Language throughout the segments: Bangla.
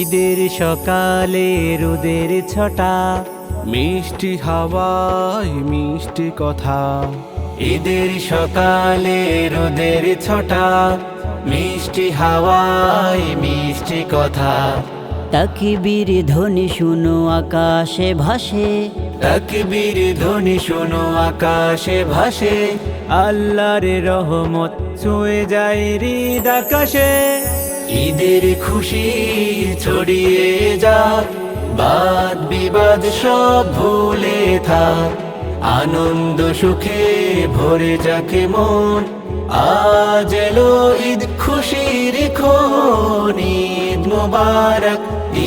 ঈদের সকালে রোদের ছটা। মিষ্টি হাওয়ায় মিষ্টি কথা। ঈদের সকালে রোদের ছটা। মিষ্টি হাওয়ায় মিষ্টি কথা। তাকবীর ধ্বনি শুনো আকাশে ভাসে। তকবীর ধ্বনি শোনো আকাশে ভাসে। আল্লাহর রহমত ছুঁয়ে যায় হৃদ আকাশে। ঈদের খুশি ছড়িয়ে যাক, বাদ বিবাদ সব ভুলে থাক। আনন্দ সুখে ভরে যাকে মন, আজ এলো ঈদ খুশির খন, ঈদ মুবারক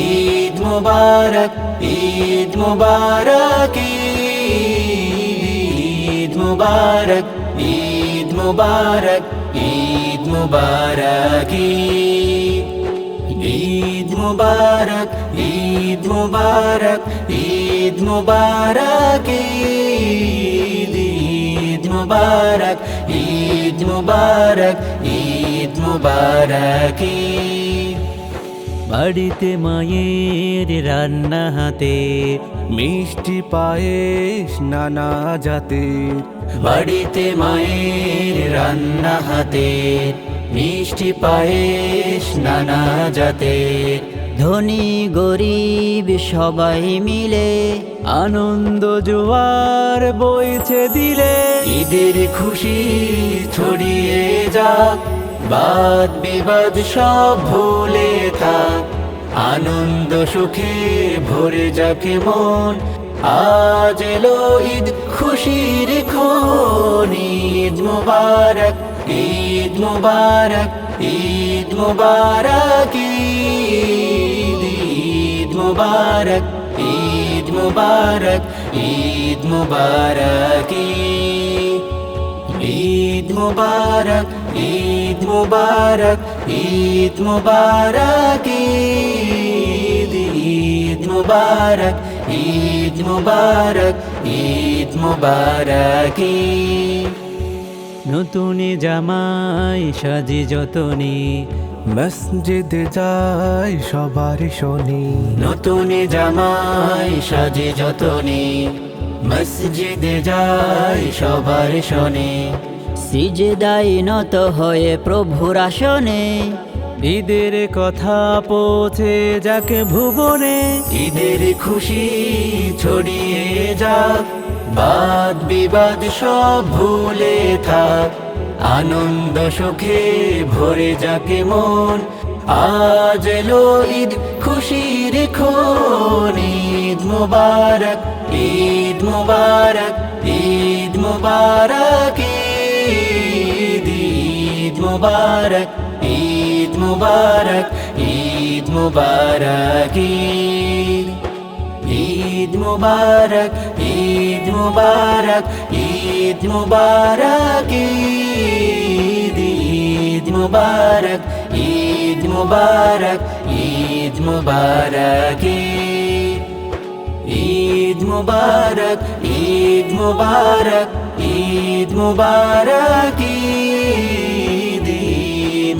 ঈদ মুবারক ঈদ মুবারক ঈদ মুবারক ঈদ মুবারক, ঈদ মুবারক ঈদ মুবারক ঈদ মুবারক ঈদ মুবারক ঈদ ঈদ মুবারক ঈদ মুবারক ঈদ মুবারক। বাড়িতে মায়ের রান্না হাতে মিষ্টি পায়েস নানা জাতের বাড়িতে মায়ের রান্না হাতে, মিষ্টি পায়েস, নানা জাতের ধনী, গরিব, সবাই মিলে আনন্দ জোয়ার বইছে দিলে। ঈদের খুশি ছড়িয়ে যাক, বাদ বিবাদ সব ভুলে থাক। আনন্দ সুখে ভরে যাকে মন, আজ এলো ঈদ খুশির খন ঈদ মুবারক ঈদ মুবারক ঈদ মুবারক ঈদ ঈদ মুবারক ঈদ মুবারক ঈদ মুবারক ঈদ মুবারক ঈদ মুবারক ঈদ মুবারক ঈদ ঈদ মুবারক ঈদ মুবারক ঈদ মুবারক। নতুন জামাই সাজি যতনে মসজিদে যাই সবার শনি। নতুন জামাই সাজে যতনে মসজিদে যায় সবার শোনে। সিজদাই নত হয়ে প্রভুর আসনে ঈদের কথা পৌঁছে যাকে ভুবনে। ঈদের খুশি ছড়িয়ে যাক, বাদ বিবাদ সব ভুলে থাক। আনন্দ সুখে ভরে যাকে মন, আজ এলো ঈদ খুশির খন ঈদ মুবারক ঈদ মুবারক ঈদ মুবারক, ঈদ ঈদ মুবারক। बारक ईद मक ईद मक ईद मीद मक ईद मक ईद म